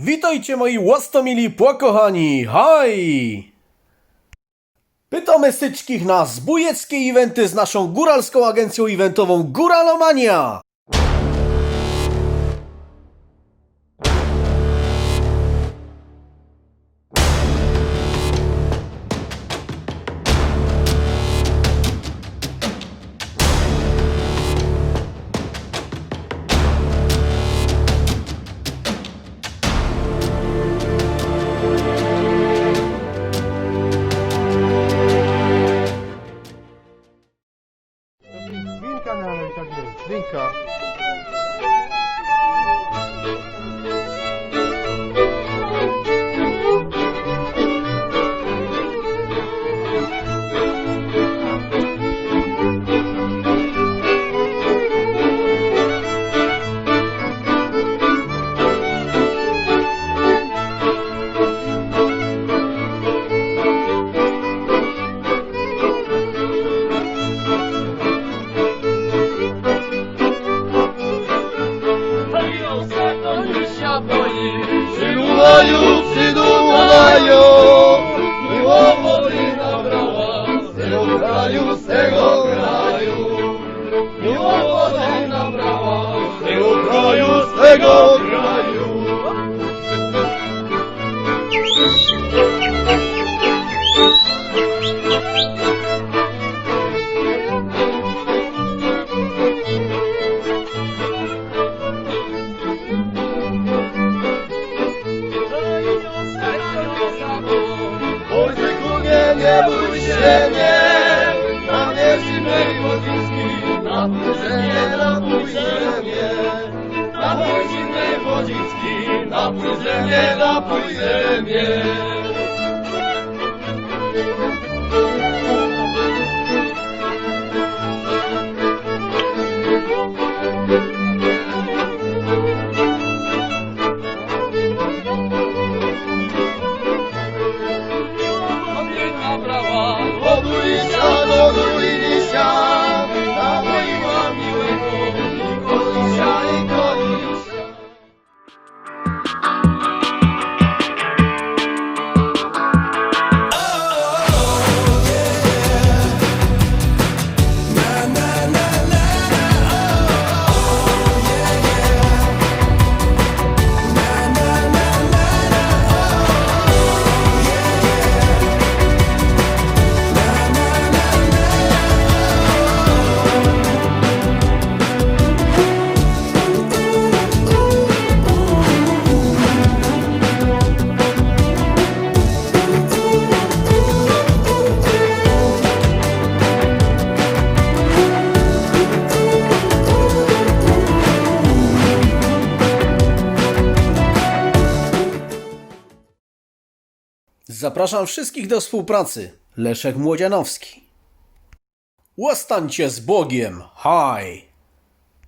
Witajcie moi łastomili pokochani, haj! Pytamy styczkich na zbójeckie eventy z naszą góralską agencją eventową Góralomania! Nalej, tak winka. Nie, bój się, nie, na wierzchnej wodziński, na płyżenie, na płyżenie, na wierzchnej wodziński, na płyżenie, na płyżenie. shine. Zapraszam wszystkich do współpracy. Leszek Młodzianowski. Łastańcie z Bogiem, haj!